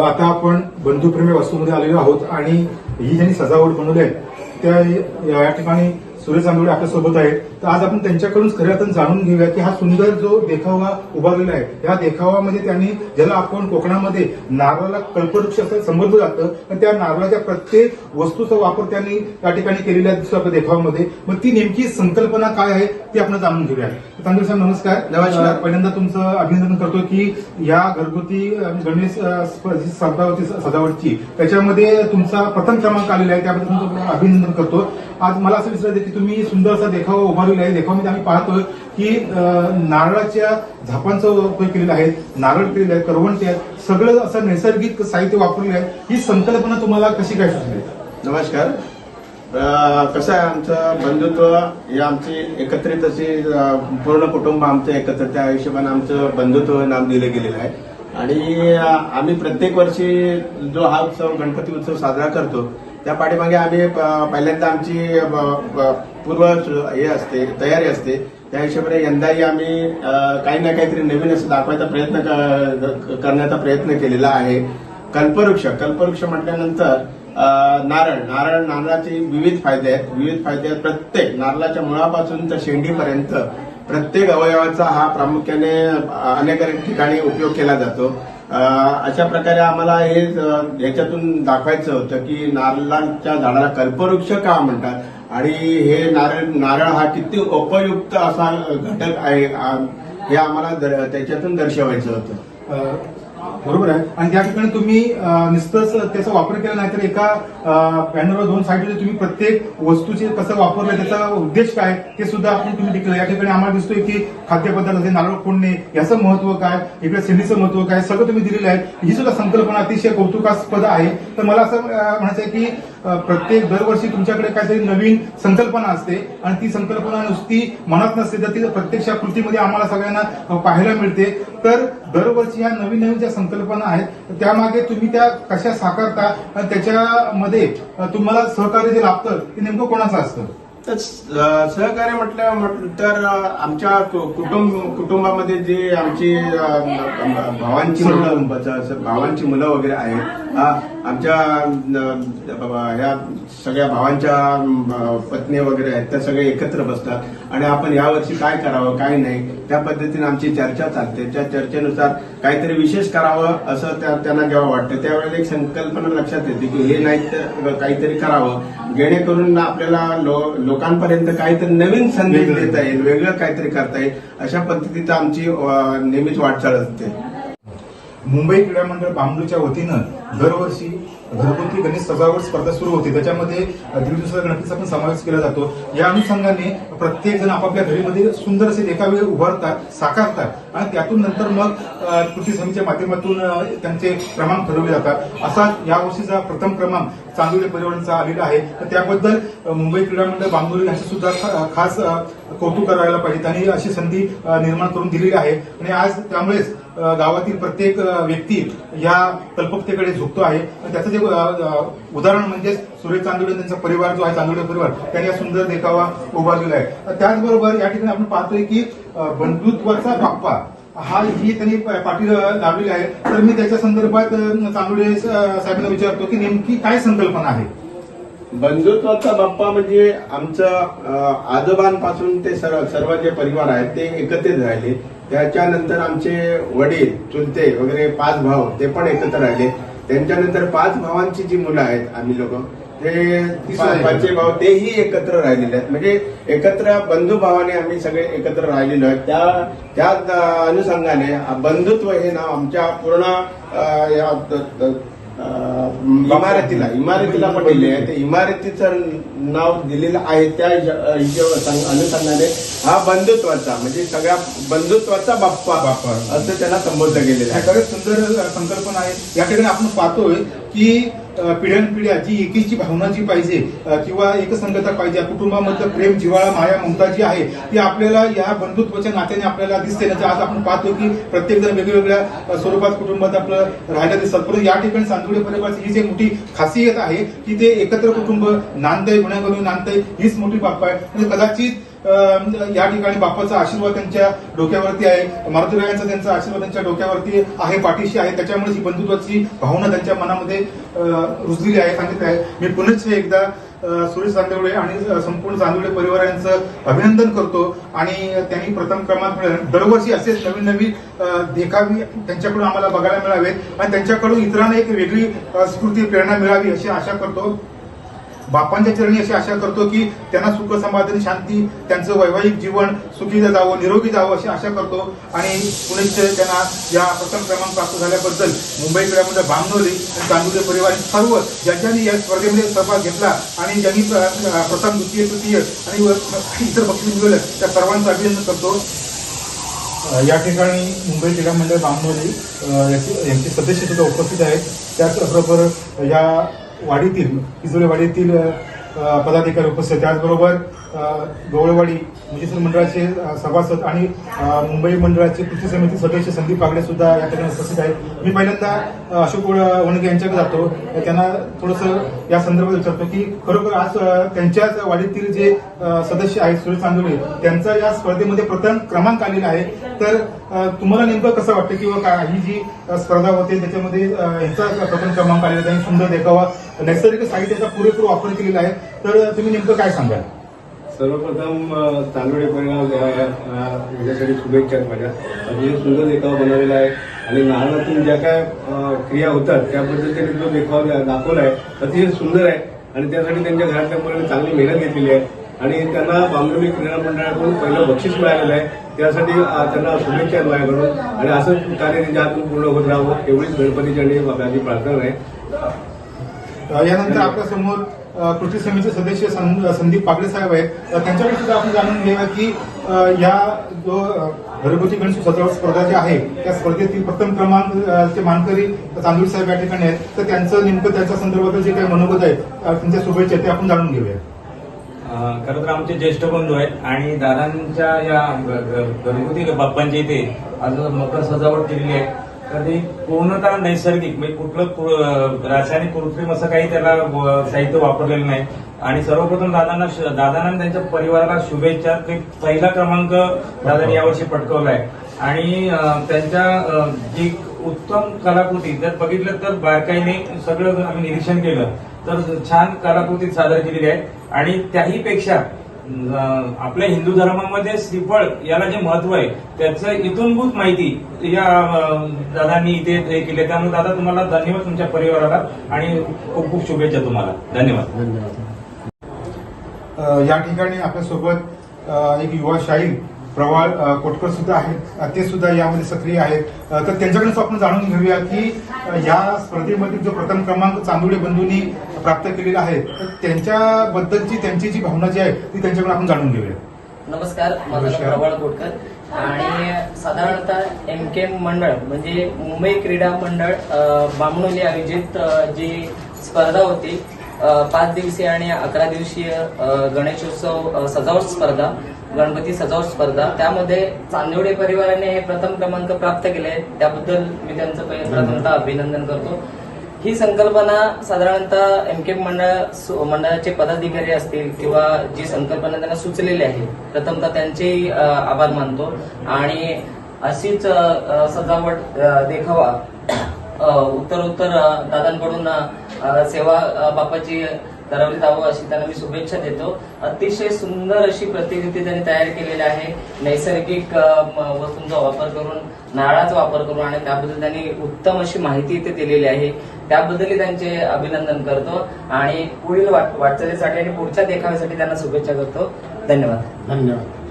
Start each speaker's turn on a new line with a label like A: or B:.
A: आता आपण बंधुप्रेमी वस्तूमध्ये आलेलो आहोत आणि ही ज्यांनी सजावट बनवली आहे त्या या ठिकाणी सुरेश आंबोडे आपल्यासोबत आहेत. तर आज आपण त्यांच्याकडून खऱ्या अर्थानं जाणून घेऊया की हा सुंदर जो देखावा उभारलेला आहे या देखावामध्ये त्यांनी ज्याला आपण कोकणामध्ये नारळाला कल्पवृक्ष असं संबोधलं जातं पण त्या नारळाच्या प्रत्येक वस्तूचा वापर त्यांनी त्या ठिकाणी केलेला दिसतो आपल्या देखावामध्ये. मग ती नेमकी संकल्पना काय आहे ती आपण जाणून घेऊया. तांदूळ साहेब नमस्कार.
B: नमस्कार.
A: अ, पहिल्यांदा तुमचं अभिनंदन करतो की या घरगुती अ, गणेश अ, स्प- जी सजावटची सजावटची त्याच्यामध्ये तुमचा प्रथम क्रमांक आलेला आहे त्याबद्दल तुमचं अभिनंदन करतो आज मला असं विचारायचं आहे की तुम्ही सुंदर असा देखावा उभारलेला आहे. देखावामध्ये आम्ही पाहतोय की अ, नारळाच्या झापांचा उपयोग केलेला आहे नारळ केलेलं आहे करवंटी आहेत. सगळं असं नैसर्गिक साहित्य वापरलेलं आहे. ही संकल्पना तुम्हाला कशी काय सुचली?
B: नमस्कार. कसं आहे आमचं बंधुत्व हे आमची एकत्रित अशी पूर्ण कुटुंब आमचं एकत्र त्या हिशोबाने आमचं बंधुत्व नाम दिलं गेलेलं आहे. आणि आम्ही प्रत्येक वर्षी जो हा उत्सव गणपती उत्सव साजरा करतो त्या पाठीमागे आम्ही पहिल्यांदा आमची ब- पूर्व हे असते तयारी असते. त्या हिशोबाने यंदाही आम्ही काही ना काहीतरी नवीन असं दाखवायचा प्रयत्न क- करण्याचा प्रयत्न केलेला आहे. कल्पवृक्ष कल्पवृक्ष म्हटल्यानंतर नारळ. नारळ नारळाचे विविध फायदे आहेत. विविध फायदे आहेत प्रत्येक. नारळाच्या मुळापासून तर शेंडीपर्यंत प्रत्येक अवयवाचा हा प्रामुख्याने अनेक ठिकाणी उपयोग केला जातो. अशा प्रकारे आम्हाला हे याच्यातून ह्याच्यातून दाखवायचं होतं की नारळाच्या झाडाला कल्पवृक्ष का म्हणतात? आणि हे नारळ नारळ हा किती उपयुक्त असा घटक आहे हे आम्हाला त्याच्यातून दर्शवायचं होतं.
A: बरोबर आहे. आणि त्या ठिकाणी तुम्ही अ, नुसतंच त्याचा वापर केला नाही तर एका पॅनरवर दोन साईडवर तुम्ही प्रत्येक वस्तूचे कसं वापरलं त्याचा उद्देश काय ते सुद्धा आपण तुम्ही टिकलं. या ठिकाणी आम्हाला दिसतोय की खाद्यपदार्थ नारळ फोडणे याचं महत्त्व काय इकडे सिंधीचं महत्त्व काय सगळं तुम्ही दिलेलं आहे. ही सुद्धा संकल्पना अतिशय कौतुकास्पद आहे. तर मला असं म्हणायचं आहे की प्रत्येक दरवर्षी तुमच्याकडे काहीतरी नवीन संकल्पना असते आणि ती संकल्पना नुसती मनात नसते तर ती प्रत्यक्ष कृतीमध्ये आम्हाला सगळ्यांना पाहायला मिळते. तर दरवर्षी ह्या नवीन नवीन ज्या संकल्पना आहेत त्यामागे तुम्ही त्या कशा साकारता आणि त्याच्यामध्ये तुम्हाला सहकार्य जे लाभतं ते नेमकं कोणाचं असतं?
B: तर सहकार्य म्हटलं म्हटलं तर आमच्या कुटुंब कुटुंबामध्ये जे आमची भावांची मुलं भावांची मुलं वगैरे आहेत आमच्या ह्या सगळ्या भावांच्या पत्नी वगैरे आहेत त्या सगळे एकत्र बसतात. आणि आपण यावर्षी काय करावं काय नाही त्या पद्धतीने आमची चर्चा चालते. त्या चर्चेनुसार काहीतरी विशेष करावं असं त्या- त्यांना जेव्हा वाटतं त्यावेळेला एक संकल्पना लक्षात येते की हे नाही तर काहीतरी करावं. जेणेकरून आपल्याला लो- लोकांपर्यंत काहीतरी नवीन संदेश. देता येईल वेगळं काहीतरी करता येईल अशा पद्धतीचं आमची नेहमीच वाटचाल असते.
A: मुंबई क्रीडा मंडळ बांबूच्या वतीनं दरवर्षी घरगुती गणेश सजावट स्पर्धा सुरू होते. त्याच्यामध्ये दीड दिवसाचा गणपतीचा पण समावेश केला जातो. या अनुषंगाने प्रत्येक जण आपापल्या घरीमध्ये सुंदर असे देखावे उभारतात साकारतात आणि त्यातून नंतर मग कृती समितीच्या माध्यमातून त्यांचे क्रमांक ठरवले जातात. असा यावर्षीचा प्रथम क्रमांक चांदोली परिवारांचा आलेला आहे. तर त्याबद्दल मुंबई क्रीडा मंडळ बांबोली यांचे सुद्धा खास कौतुक करायला पाहिजे. त्यांनी अशी संधी निर्माण करून दिलेली आहे. आणि आज त्यामुळेच गावातील प्रत्येक व्यक्ती या कल्पकतेकडे झुकतो आहे. आणि त्याचं जे उदाहरण म्हणजे सुरेश चांदोडे त्यांचा परिवार जो आहे चांदोडे परिवार त्यांनी हा सुंदर देखावा उभारलेला आहे. त्याचबरोबर या ठिकाणी आपण पाहतोय की बंधुत्वाचा बाप्पा हा ही त्यांनी पाठी लावलेली आहे. तर मी त्याच्या संदर्भात चांदोडे साहेबांना विचारतो की नेमकी काय संकल्पना आहे?
B: बंधुत्वाचा बाप्पा म्हणजे आमचं आजोबांपासून ते सर्व सर्व जे परिवार आहेत ते एकत्रित राहिले. त्याच्यानंतर आमचे वडील चुलते वगैरे पाच भाऊ ते पण एकत्र राहिले. त्यांच्यानंतर पाच भावांची जी मुलं आहेत आम्ही लोक ते पाचशे भाऊ तेही एकत्र राहिलेले आहेत. म्हणजे एकत्र बंधुभावाने आम्ही सगळे एकत्र राहिलेलो आहेत. त्या त्या अनुषंगाने बंधुत्व हे नाव आमच्या पूर्ण इमारतीला इमारतीला पण दिले आहे. ते इमारतीचं नाव दिलेलं आहे त्या अनुषंगाने. हा बंधुत्वाचा म्हणजे सगळ्या बंधुत्वाचा बाप्पा
A: बाप्पा.
B: असं त्याला संबोधलं गेलेलं आहे.
A: खरंच सुंदर संकल्पना आहे. या ठिकाणी आपण पाहतोय की पिढ्यानपिढ्या जी एकीची भावना जी पाहिजे किंवा एकसंगता पाहिजे कुटुंबामधलं प्रेम जिव्हाळा माया ममता जी आहे ती आपल्याला या बंधुत्वाच्या नात्याने आपल्याला दिसते. ना आज आपण पाहतो की प्रत्येक जण वेगवेगळ्या स्वरूपात कुटुंबात आपलं राहायला दिसतात परंतु या ठिकाणी चांदोडे परिवाराची ही जी मोठी खासियत आहे की ते एकत्र कुटुंब नांदय गुन्ह्याकडून नांदय हीच मोठी बाप आहे म्हणजे कदाचित या ठिकाणी बाप्पाचा आशीर्वाद त्यांच्या डोक्यावरती आहे. मारुतीरायांचा त्यांचा आशीर्वाद त्यांच्या डोक्यावरती आहे पाठीशी आहे. त्याच्यामुळे ही बंधुत्वाची भावना त्यांच्या मनामध्ये रुजलेली आहे सांगितलं आहे मी पुनश्च एकदा सुरेश चांदवडे आणि संपूर्ण संपूर्ण चांदवडे परिवारांचं अभिनंदन करतो. आणि त्यांनी प्रथम क्रमांक मिळवला दरवर्षी असेच नवीन नवीन देखावी त्यांच्याकडून आम्हाला बघायला मिळावेत. आणि त्यांच्याकडून इतरांना एक वेगळी स्फूर्ती प्रेरणा मिळावी अशी आशा करतो. बापांच्या चरणी अशी आशा करतो की त्यांना सुख समाधान शांती त्यांचं वैवाहिक जीवन सुखी जावं निरोगी जावं अशी आशा करतो. आणि पुणे त्यांना या प्रथम क्रमांक प्राप्त झाल्याबद्दल मुंबई क्रीडामध्ये बामनोली आणि चांदुले परिवार सर्व ज्यांनी या स्पर्धेमध्ये सहभाग घेतला आणि ज्यांनी प्रथम द्वितीय तृतीय आणि इतर बक्षीस मिळवलं त्या सर्वांचं अभिनंदन करतो. या ठिकाणी मुंबई क्रीडा मंडळ बामनोली यांची याची सदस्य सुद्धा उपस्थित आहेत. त्याचबरोबर या वाडीतील इजोळे वाडीतील पदाधिकारी उपस्थित त्याचबरोबर गवळवाडी मुजिसूर मंडळाचे सभासद आणि मुंबई मंडळाचे कृती समिती सदस्य संदीप पागडे सुद्धा या ठिकाणी उपस्थित आहेत. मी पहिल्यांदा अशोक वणगे यांच्याकडे जातो. त्यांना थोडंसं या संदर्भात विचारतो की खरोखर आज त्यांच्याच वाडीतील जे सदस्य आहेत सुरेश चांदोले त्यांचा या स्पर्धेमध्ये प्रथम क्रमांक आलेला आहे. तर तुम्हाला नेमकं कसं वाटतं किंवा ही जी स्पर्धा होते त्याच्यामध्ये यांचा प्रथम क्रमांक आलेला आहे. त्यांनी सुंदर देखावा नैसर्गिक साहित्याचा पुरेपूर वापर केलेला आहे. तर तुम्ही नेमकं काय सांगाल?
C: सर्वप्रथम तांदूळ परिणाम याच्यासाठी शुभेच्छा आहेत माझ्या. अतिशय सुंदर देखावा बनवलेला आहे. आणि नारळातून ज्या काय क्रिया होतात त्याबद्दल त्यांनी जो देखावा द्या- दाखवला आहे अतिशय सुंदर आहे. आणि त्यासाठी त्यांच्या घरातल्या मुलांनी चांगली मेहनत घेतलेली आहे. आणि त्यांना बांबोली क्रीडा मंडळाकडून पहिलं बक्षीस मिळालेलं आहे. त्यासाठी त्यांना शुभेच्छा आहेत माझ्याकडून. आणि असंच कार्य त्यांच्या हातून पूर्ण होत राहावं एवढीच गणपतीच्या आणि माझी प्रार्थना आहे.
A: यानंतर आपल्यासमोर कृती समितीचे सदस्य सं- संदीप पागडे साहेब आहेत. त्यांच्याकडे सुद्धा आपण जाणून घेऊया की या जो घरगुती गणेश सजावट स्पर्धा जी आहे त्या स्पर्धेतील प्रथम क्रमांक चे मानकरी तांदूळ साहेब या ठिकाणी आहेत. तर त्यांचं नेमकं त्याच्या संदर्भात जे काही मनोगत आहे त्यांच्या शुभेच्छा ते आपण जाणून घेऊया.
D: खरं तर आमचे ज्येष्ठ बंधू आहेत आणि दादांच्या या घरगुती बाप्पांच्या इथे आज मकर सजावट केलेली आहे. तर पूर्णतः नैसर्गिक म्हणजे कुठलं रासायनिक कृत्रिम असं काही त्याला साहित्य वापरलेलं नाही. आणि सर्वप्रथम दादांना दादांना त्यांच्या परिवाराला शुभेच्छा. ते पहिला क्रमांक दादांनी यावर्षी पटकवला आहे आणि त्यांच्या जी उत्तम कलाकृती जर बघितलं तर बारकाईने सगळं आम्ही निरीक्षण केलं. तर छान कलाकृती सादर केलेली आहे. आणि त्याही पेक्षा आपल्या हिंदू धर्मामध्ये श्रीफळ याला जे महत्त्व आहे त्याचं इथूनभूत माहिती या दादांनी इथे हे केले. त्यामुळे दादा तुम्हाला धन्यवाद तुमच्या परिवाराला आणि खूप खूप शुभेच्छा तुम्हाला. धन्यवाद.
A: धन्यवाद. या ठिकाणी आपल्यासोबत एक युवा शाहीर प्रवाळ कोटकर सुद्धा आहेत ते सुद्धा यामध्ये सक्रिय आहेत. तर त्यांच्याकडून आपण जाणून घेऊया की या स्पर्धेमध्ये जो प्रथम क्रमांक चांदोडे बंधूंनी प्राप्त केलेला आहे तर त्यांच्याबद्दलची त्यांची जी भावना जी आहे ती त्यांच्याकडून आपण जाणून घेऊया.
E: नमस्कार माझं. प्रवाळ कोटकर. आणि साधारणतः एम के मंडळ म्हणजे मुंबई क्रीडा मंडळ बामणोली आयोजित जी स्पर्धा होती पाच दिवसीय आणि अकरा दिवसीय गणेशोत्सव सजावट स्पर्धा गणपती सजावट स्पर्धा. त्यामध्ये चांदोडे परिवाराने हे प्रथम क्रमांक प्राप्त केले. त्याबद्दल मी त्यांचं प्रथमतः अभिनंदन करतो. ही संकल्पना साधारणतः एम के मंडळ मंडळाचे पदाधिकारी असतील किंवा जी संकल्पना त्यांना सुचलेली आहे प्रथमतः त्यांचे अ, आभार मानतो. आणि अशीच सजावट देखावा उत्तरोत्तर उत्तर उत्तर दादांकडून सेवा बापाची करवली जावं अशी त्यांना मी शुभेच्छा देतो. अतिशय सुंदर अशी प्रतिकृती त्यांनी तयार केलेली आहे. नैसर्गिक वस्तूंचा वापर करून नारळाचा वापर करून आणि त्याबद्दल त्यांनी उत्तम अशी माहिती इथे दिलेली आहे. त्याबद्दलही त्यांचे अभिनंदन करतो आणि पुढील वाटचालीसाठी आणि पुढच्या देखाव्यासाठी त्यांना शुभेच्छा करतो. धन्यवाद.
C: धन्यवाद.